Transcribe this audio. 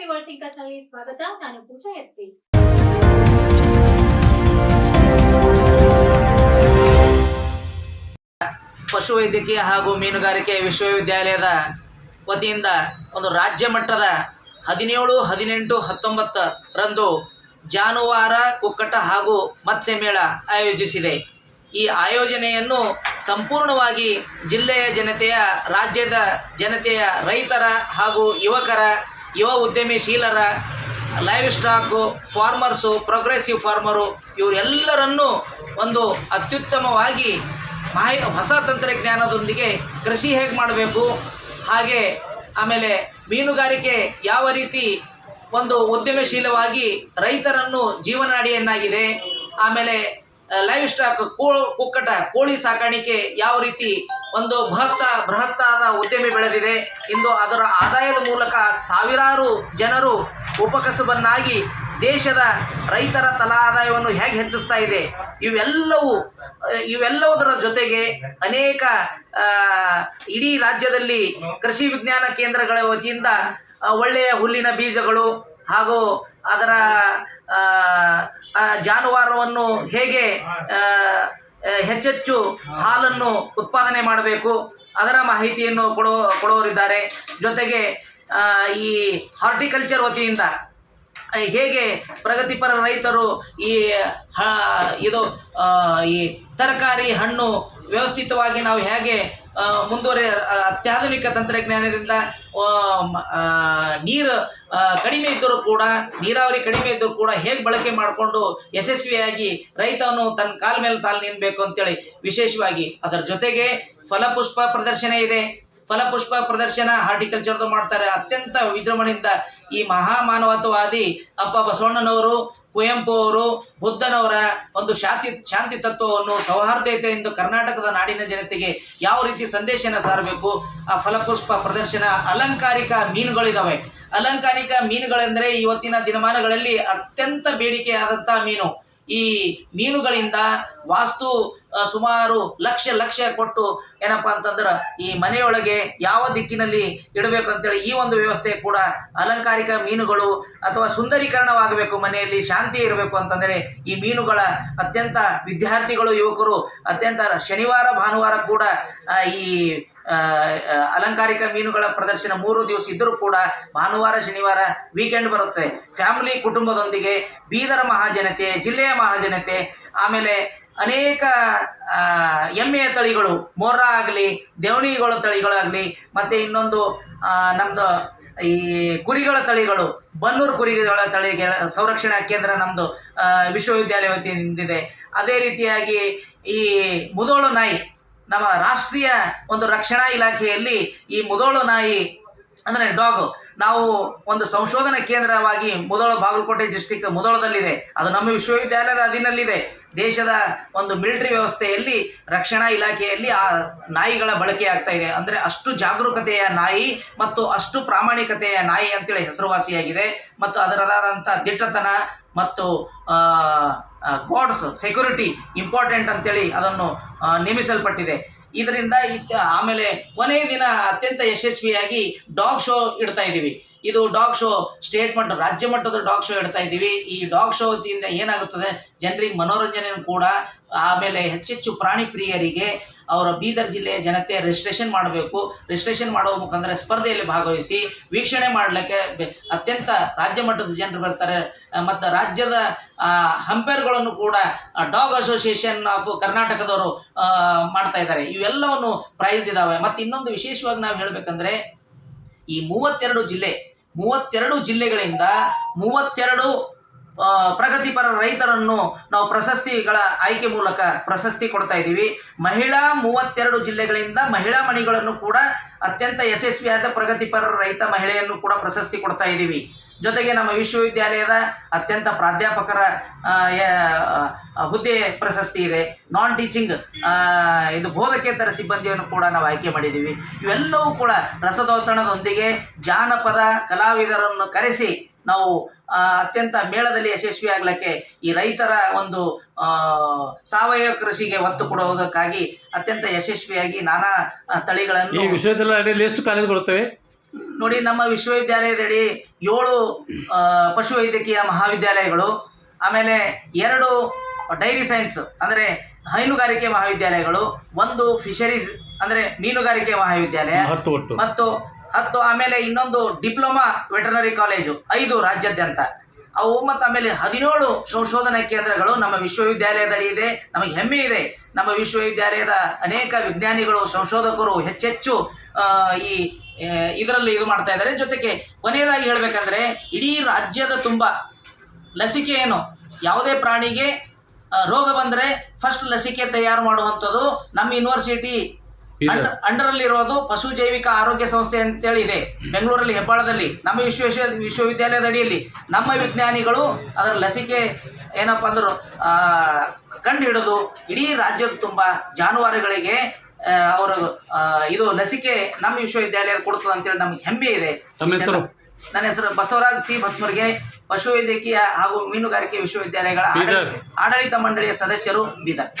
ನಲ್ಲಿ ಸ್ವಾಗತ. ನಾನು ಪೂಜಾ ಎಸ್ ಪಿ ಪಶುವೈದ್ಯಕೀಯ ಹಾಗೂ ಮೀನುಗಾರಿಕೆ ವಿಶ್ವವಿದ್ಯಾಲಯದ ವತಿಯಿಂದ ಒಂದು ರಾಜ್ಯ ಮಟ್ಟದ ಹದಿನೇಳು, ಹದಿನೆಂಟು ಹತ್ತೊಂಬತ್ತರಂದು ಜಾನುವಾರ ಕುಕ್ಕಟ ಹಾಗೂ ಮತ್ಸ್ಯ ಮೇಳ ಆಯೋಜಿಸಿದೆ. ಈ ಆಯೋಜನೆಯನ್ನು ಸಂಪೂರ್ಣವಾಗಿ ಜಿಲ್ಲೆಯ ಜನತೆಯ, ರಾಜ್ಯದ ಜನತೆಯ ರೈತರ ಹಾಗೂ ಯುವಕರ ಯುವ ಉದ್ಯಮಿಶೀಲರ livestock farmers progressive farmer ಇವರೆಲ್ಲರನ್ನೂ ಒಂದು ಅತ್ಯುತ್ತಮವಾಗಿ ಮಾಹಿ, ಹೊಸ ತಂತ್ರಜ್ಞಾನದೊಂದಿಗೆ ಕೃಷಿ ಹೇಗೆ ಮಾಡಬೇಕು? ಹಾಗೆ ಆಮೇಲೆ ಮೀನುಗಾರಿಕೆ ಯಾವ ರೀತಿ ಒಂದು ಉದ್ಯಮಶೀಲವಾಗಿ ರೈತರನ್ನು ಜೀವನಾಡಿಯನ್ನಾಗಿದೆ? ಆಮೇಲೆ ಲೈವ್ ಸ್ಟಾಕ್ ಕೋ ಕುಕ್ಕಟ, ಕೋಳಿ ಸಾಕಾಣಿಕೆ ಯಾವ ರೀತಿ ಒಂದು ಬೃಹತ್ತ, ಬೃಹತ್ತಾದ ಉದ್ಯಮಿ ಬೆಳೆದಿದೆ ಇಂದು ಅದರ ಆದಾಯದ ಮೂಲಕ ಸಾವಿರಾರು ಜನರು ಉಪಕಸುಬನ್ನಾಗಿ ದೇಶದ ರೈತರ ತಲಾ ಆದಾಯವನ್ನು ಹೇಗೆ ಹೆಚ್ಚಿಸ್ತಾ ಇದೆ, ಇವೆಲ್ಲವೂ, ಇವೆಲ್ಲವುದರ ಜೊತೆಗೆ ಅನೇಕ ಇಡೀ ರಾಜ್ಯದಲ್ಲಿ ಕೃಷಿ ವಿಜ್ಞಾನ ಕೇಂದ್ರಗಳ ವತಿಯಿಂದ ಒಳ್ಳೆಯ ಹುಲ್ಲಿನ ಬೀಜಗಳು ಹಾಗೂ ಅದರ ಜಾನುವಾರವನ್ನು ಹೇಗೆ ಹೆಚ್ಚೆಚ್ಚು ಹಾಲನ್ನು ಉತ್ಪಾದನೆ ಮಾಡಬೇಕು, ಅದರ ಮಾಹಿತಿಯನ್ನು ಕೊಡೋ, ಕೊಡೋರಿದ್ದಾರೆ. ಜೊತೆಗೆ ಈ ಹಾರ್ಟಿಕಲ್ಚರ್ ವತಿಯಿಂದ ಹೇಗೆ ಪ್ರಗತಿಪರ ರೈತರು ಈ ಇದು ಈ ತರಕಾರಿ ಹಣ್ಣು ವ್ಯವಸ್ಥಿತವಾಗಿ ನಾವು ಹೇಗೆ ಮುಂದುವರೆ ಅತ್ಯಾಧುನಿಕ ತಂತ್ರಜ್ಞಾನದಿಂದ ನೀರು ಕಡಿಮೆ ಇದ್ದರೂ ಕೂಡ, ನೀರಾವರಿ ಕಡಿಮೆ ಇದ್ದರೂ ಕೂಡ ಹೇಗೆ ಬಳಕೆ ಮಾಡಿಕೊಂಡು ಯಶಸ್ವಿಯಾಗಿ ರೈತನು ತನ್ನ ಕಾಲ ಮೇಲೆ ತಾಲು ನಿಲ್ಲಬೇಕು ಅಂತೇಳಿ ವಿಶೇಷವಾಗಿ ಅದರ ಜೊತೆಗೆ ಫಲಪುಷ್ಪ ಪ್ರದರ್ಶನ ಇದೆ. ಫಲಪುಷ್ಪ ಪ್ರದರ್ಶನ ಹಾರ್ಟಿಕಲ್ಚರ್ದು ಮಾಡ್ತಾರೆ. ಅತ್ಯಂತ ವಿಜೃಂಭಣೆಯಿಂದ ಈ ಮಹಾಮಾನವತ್ವವಾದಿ ಅಪ್ಪ ಬಸವಣ್ಣನವರು, ಕುವೆಂಪು ಅವರು, ಬುದ್ಧನವರ ಒಂದು ಶಾಂತಿ ಶಾಂತಿ ತತ್ವವನ್ನು ಎಂದು ಕರ್ನಾಟಕದ ನಾಡಿನ ಜನತೆಗೆ ಯಾವ ರೀತಿ ಸಂದೇಶನ ಸಾರಬೇಕು? ಆ ಫಲಪುಷ್ಪ ಪ್ರದರ್ಶನ ಅಲಂಕಾರಿಕ ಮೀನುಗಳಿದಾವೆ. ಅಲಂಕಾರಿಕ ಮೀನುಗಳೆಂದರೆ ಇವತ್ತಿನ ದಿನಮಾನಗಳಲ್ಲಿ ಅತ್ಯಂತ ಬೇಡಿಕೆಯಾದಂಥ ಮೀನು. ಈ ಮೀನುಗಳಿಂದ ವಾಸ್ತು ಸುಮಾರು ಲಕ್ಷ ಲಕ್ಷ ಕೊಟ್ಟು ಏನಪ್ಪ ಅಂತಂದ್ರೆ ಈ ಮನೆಯೊಳಗೆ ಯಾವ ದಿಕ್ಕಿನಲ್ಲಿ ಇಡಬೇಕು ಅಂತೇಳಿ ಈ ಒಂದು ವ್ಯವಸ್ಥೆ ಕೂಡ ಅಲಂಕಾರಿಕ ಮೀನುಗಳು ಅಥವಾ ಸುಂದರೀಕರಣವಾಗಬೇಕು, ಮನೆಯಲ್ಲಿ ಶಾಂತಿ ಇರಬೇಕು ಅಂತಂದರೆ ಈ ಮೀನುಗಳ ಅತ್ಯಂತ ವಿದ್ಯಾರ್ಥಿಗಳು, ಯುವಕರು ಅತ್ಯಂತ ಶನಿವಾರ, ಭಾನುವಾರ ಕೂಡ ಈ ಅಲಂಕಾರಿಕ ಮೀನುಗಳ ಪ್ರದರ್ಶನ ಮೂರು ದಿವಸ ಇದ್ದರೂ ಕೂಡ ಭಾನುವಾರ, ಶನಿವಾರ ವೀಕೆಂಡ್ ಬರುತ್ತೆ. ಫ್ಯಾಮಿಲಿ ಕುಟುಂಬದೊಂದಿಗೆ ಬೀದರ ಮಹಾಜನತೆ, ಜಿಲ್ಲೆಯ ಮಹಾಜನತೆ, ಆಮೇಲೆ ಅನೇಕ ಎಮ್ಮೆಯ ತಳಿಗಳು, ಮೊರ್ರಾ ಆಗಲಿ ದೇವಣಿಗಳ ತಳಿಗಳಾಗಲಿ, ಮತ್ತು ಇನ್ನೊಂದು ನಮ್ದು ನಮ್ಮದು ಈ ಕುರಿಗಳ ತಳಿಗಳು, ಬನ್ನೂರು ಕುರಿಗಳ ತಳಿಗೆ ಸಂರಕ್ಷಣಾ ಕೇಂದ್ರ ನಮ್ಮದು ವಿಶ್ವವಿದ್ಯಾಲಯ ವತಿಯಿಂದಿದೆ. ಅದೇ ರೀತಿಯಾಗಿ ಈ ಮುದೋಳು ನಾಯಿ, ನಮ್ಮ ರಾಷ್ಟ್ರೀಯ ಒಂದು ರಕ್ಷಣಾ ಇಲಾಖೆಯಲ್ಲಿ ಈ ಮುದೋಳು ನಾಯಿ ಅಂದರೆ ಡಾಗ್. ನಾವು ಒಂದು ಸಂಶೋಧನಾ ಕೇಂದ್ರವಾಗಿ ಮುದೋಳ ಬಾಗಲಕೋಟೆ ಡಿಸ್ಟಿಕ್ ಮುದೋಳದಲ್ಲಿದೆ. ಅದು ನಮ್ಮ ವಿಶ್ವವಿದ್ಯಾಲಯದ ಅಧೀನಲ್ಲಿದೆ. ದೇಶದ ಒಂದು ಮಿಲಿಟರಿ ವ್ಯವಸ್ಥೆಯಲ್ಲಿ, ರಕ್ಷಣಾ ಇಲಾಖೆಯಲ್ಲಿ ಆ ನಾಯಿಗಳ ಬಳಕೆ ಆಗ್ತಾ ಇದೆ. ಅಂದರೆ ಅಷ್ಟು ಜಾಗರೂಕತೆಯ ನಾಯಿ ಮತ್ತು ಅಷ್ಟು ಪ್ರಾಮಾಣಿಕತೆಯ ನಾಯಿ ಅಂತೇಳಿ ಹೆಸರುವಾಸಿಯಾಗಿದೆ. ಮತ್ತು ಅದರದಾದಂಥ ದಿಟ್ಟತನ ಮತ್ತು ಗಾಡ್ಸ್ ಸೆಕ್ಯೂರಿಟಿ ಇಂಪಾರ್ಟೆಂಟ್ ಅಂತೇಳಿ ಅದನ್ನು ನೇಮಿಸಲ್ಪಟ್ಟಿದೆ. ಇದರಿಂದ ಆಮೇಲೆ ಕೊನೆಯ ದಿನ ಅತ್ಯಂತ ಯಶಸ್ವಿಯಾಗಿ ಡಾಗ್ ಶೋ ಇಡ್ತಾ ಇದ್ದೀವಿ. ಇದು ಡಾಗ್ ಶೋ ಸ್ಟೇಟ್ ಮಟ್ಟ ರಾಜ್ಯ ಮಟ್ಟದ ಡಾಗ್ ಶೋ ಇಡ್ತಾ ಇದ್ದೀವಿ. ಈ ಡಾಗ್ ಶೋ ವತಿಯಿಂದ ಏನಾಗುತ್ತದೆ? ಜನರಿಗೆ ಮನೋರಂಜನೆಯೂ ಕೂಡ, ಆಮೇಲೆ ಹೆಚ್ಚೆಚ್ಚು ಪ್ರಾಣಿ ಪ್ರಿಯರಿಗೆ ಅವರ ಬೀದರ್ ಜಿಲ್ಲೆಯ ಜನತೆ ರಿಜಿಸ್ಟ್ರೇಷನ್ ಮಾಡಬೇಕು. ರಿಜಿಸ್ಟ್ರೇಷನ್ ಮಾಡುವ ಮುಖಾಂತರ ಸ್ಪರ್ಧೆಯಲ್ಲಿ ಭಾಗವಹಿಸಿ ವೀಕ್ಷಣೆ ಮಾಡಲಿಕ್ಕೆ ಅತ್ಯಂತ ರಾಜ್ಯ ಮಟ್ಟದ ಜನರು ಬರ್ತಾರೆ. ಮತ್ತು ರಾಜ್ಯದ ಹಂಪೇರ್ಗಳನ್ನು ಕೂಡ ಡಾಗ್ ಅಸೋಸಿಯೇಷನ್ ಆಫ್ ಕರ್ನಾಟಕದವರು ಮಾಡ್ತಾ ಇದ್ದಾರೆ. ಇವೆಲ್ಲವನ್ನು ಪ್ರೈಸ್ ಇದ್ದಾವೆ ಮತ್ತು ಇನ್ನೊಂದು ವಿಶೇಷವಾಗಿ ನಾವು ಹೇಳಬೇಕಂದ್ರೆ, ಈ ಮೂವತ್ತೆರಡು ಜಿಲ್ಲೆ, ಮೂವತ್ತೆರಡು ಜಿಲ್ಲೆಗಳಿಂದ ಮೂವತ್ತೆರಡು ಪ್ರಗತಿಪರ ರೈತರನ್ನು ನಾವು ಪ್ರಶಸ್ತಿಗಳ ಆಯ್ಕೆ ಮೂಲಕ ಪ್ರಶಸ್ತಿ ಕೊಡ್ತಾ ಇದ್ದೀವಿ. ಮಹಿಳಾ ಮೂವತ್ತೆರಡು ಜಿಲ್ಲೆಗಳಿಂದ ಮಹಿಳಾ ಮಣಿಗಳನ್ನು ಕೂಡ ಅತ್ಯಂತ ಯಶಸ್ವಿಯಾದ ಪ್ರಗತಿಪರ ರೈತ ಮಹಿಳೆಯನ್ನು ಕೂಡ ಪ್ರಶಸ್ತಿ ಕೊಡ್ತಾ ಇದ್ದೀವಿ. ಜೊತೆಗೆ ನಮ್ಮ ವಿಶ್ವವಿದ್ಯಾಲಯದ ಅತ್ಯಂತ ಪ್ರಾಧ್ಯಾಪಕರ ಹುದ್ದೆ ಪ್ರಶಸ್ತಿ ಇದೆ. ನಾನ್ ಟೀಚಿಂಗ್ ಇದು ಬೋಧಕೇತರ ಸಿಬ್ಬಂದಿಯನ್ನು ಕೂಡ ನಾವು ಆಯ್ಕೆ ಮಾಡಿದ್ದೀವಿ. ಇವೆಲ್ಲವೂ ಕೂಡ ರಸದೌತಣದೊಂದಿಗೆ ಜಾನಪದ ಕಲಾವಿದರನ್ನು ಕರೆಸಿ ನಾವು ಅತ್ಯಂತ ಮೇಳದಲ್ಲಿ ಯಶಸ್ವಿ ಆಗ್ಲಿಕ್ಕೆ ಈ ರೈತರ ಒಂದು ಸಾವಯವ ಕೃಷಿಗೆ ಒತ್ತು ಕೊಡುವುದಕ್ಕಾಗಿ ಅತ್ಯಂತ ಯಶಸ್ವಿಯಾಗಿ ನಾನಾ ತಳಿಗಳನ್ನು ಈ ವಿಶ್ವವಿದ್ಯಾಲಯದಲ್ಲಿ ವಿಶ್ವವಿದ್ಯಾಲಯ ಎಷ್ಟು ಕಾಲೇಜ್ ಬರುತ್ತವೆ? ನೋಡಿ ನಮ್ಮ ವಿಶ್ವವಿದ್ಯಾಲಯದಡಿ ಏಳು ಪಶುವೈದ್ಯಕೀಯ ಮಹಾವಿದ್ಯಾಲಯಗಳು ಆಮೇಲೆ ಎರಡು ಡೈರಿ ಸೈನ್ಸ್ ಅಂದರೆ ಹೈನುಗಾರಿಕೆ ಮಹಾವಿದ್ಯಾಲಯಗಳು ಒಂದು ಫಿಶರೀಸ್ ಅಂದರೆ ಮೀನುಗಾರಿಕೆ ಮಹಾವಿದ್ಯಾಲಯ ಮತ್ತು ಹತ್ತು, ಆಮೇಲೆ ಇನ್ನೊಂದು ಡಿಪ್ಲೊಮಾ ವೆಟರ್ನರಿ ಕಾಲೇಜು, ಐದು ರಾಜ್ಯಾದ್ಯಂತ. ಅವು ಮತ್ತು ಆಮೇಲೆ ಹದಿನೇಳು ಸಂಶೋಧನಾ ಕೇಂದ್ರಗಳು ನಮ್ಮ ವಿಶ್ವವಿದ್ಯಾಲಯದಡಿ ಇದೆ, ನಮಗೆ ಹೆಮ್ಮೆ ಇದೆ. ನಮ್ಮ ವಿಶ್ವವಿದ್ಯಾಲಯದ ಅನೇಕ ವಿಜ್ಞಾನಿಗಳು, ಸಂಶೋಧಕರು ಹೆಚ್ಚೆಚ್ಚು ಈ ಇದರಲ್ಲಿ ಇದು ಮಾಡ್ತಾ ಇದ್ದಾರೆ. ಜೊತೆಗೆ ಕೊನೆಯದಾಗಿ ಹೇಳಬೇಕಂದ್ರೆ, ಇಡೀ ರಾಜ್ಯದ ತುಂಬ ಲಸಿಕೆ ಏನು? ಯಾವುದೇ ಪ್ರಾಣಿಗೆ ರೋಗ ಬಂದರೆ ಫಸ್ಟ್ ಲಸಿಕೆ ತಯಾರು ಮಾಡುವಂಥದ್ದು ನಮ್ಮ ಯೂನಿವರ್ಸಿಟಿ ಇದೆ. ಅಲ್ಲಿ ಅಂಡರಲ್ಲಿರೋದು ಪಶು ಜೈವಿಕ ಆರೋಗ್ಯ ಸಂಸ್ಥೆ ಅಂತೇಳಿ ಇದೆ. ಬೆಂಗಳೂರಲ್ಲಿ ಹೆಬ್ಬಾಳದಲ್ಲಿ ನಮ್ಮ ವಿಶ್ವ ವಿಶ್ವ- ವಿಶ್ವವಿದ್ಯಾಲಯದ ಅಡಿಯಲ್ಲಿ ನಮ್ಮ ವಿಜ್ಞಾನಿಗಳು ಅದರ ಲಸಿಕೆ ಏನಪ್ಪ ಅಂದ್ರೆ ಕಂಡು ಹಿಡಿದು ಇಡೀ ರಾಜ್ಯದ ತುಂಬ ಜಾನುವಾರುಗಳಿಗೆ ಅವರು ಇದು ಲಸಿಕೆ ನಮ್ಮ ವಿಶ್ವವಿದ್ಯಾಲಯ ಕೊಡ್ತದೆ ಅಂತೇಳಿ ನಮ್ಗೆ ಹೆಮ್ಮೆ ಇದೆ? ನನ್ನ ಹೆಸರು ಬಸವರಾಜ್ ಪಿ. ಭಟ್ಮರ್ಗೆ ಪಶುವೈದ್ಯಕೀಯ ಹಾಗೂ ಮೀನುಗಾರಿಕೆ ವಿಶ್ವವಿದ್ಯಾಲಯಗಳ ಆಡಳಿತ- ಮಂಡಳಿಯ ಸದಸ್ಯರು ಬೀದರ್.